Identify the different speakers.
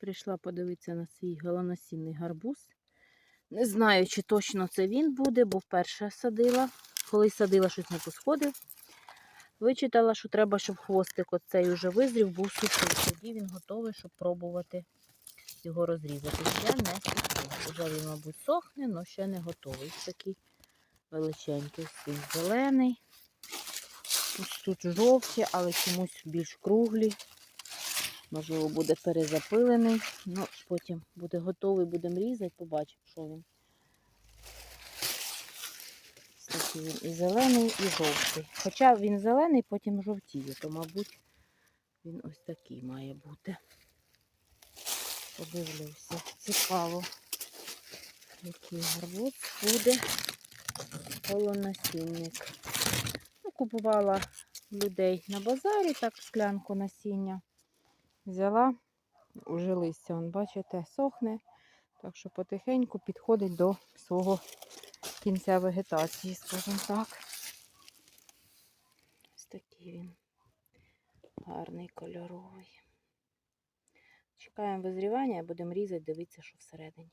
Speaker 1: Прийшла подивитися на свій голоносінний гарбуз. Не знаю, чи точно це він буде, бо вперше садила. Коли садила, щось не посходив. Вичитала, що треба, щоб хвостик оцей уже визрів, був сухий. Тоді він готовий, щоб пробувати його розрізати. Я не сухий. Вже він, мабуть, сохне, але ще не готовий. Такий величенький. Зелений. Ось тут жовті, але чомусь більш круглі. Можливо, буде перезапилений. Ну, потім буде готовий, будемо різати, побачимо, що він. Такий він і зелений, і жовтий. Хоча він зелений, потім жовтіє, то, мабуть, він ось такий має бути. Подивлюся. Цікаво, який гарбуз буде полонасінник. Ну, купувала людей на базарі так склянку насіння. Взяла, уже листя, он, бачите, сохне. Так що потихеньку підходить до свого кінця вегетації, скажімо так. Ось такий він гарний кольоровий. Чекаємо визрівання, будемо різати, дивитися, що всередині.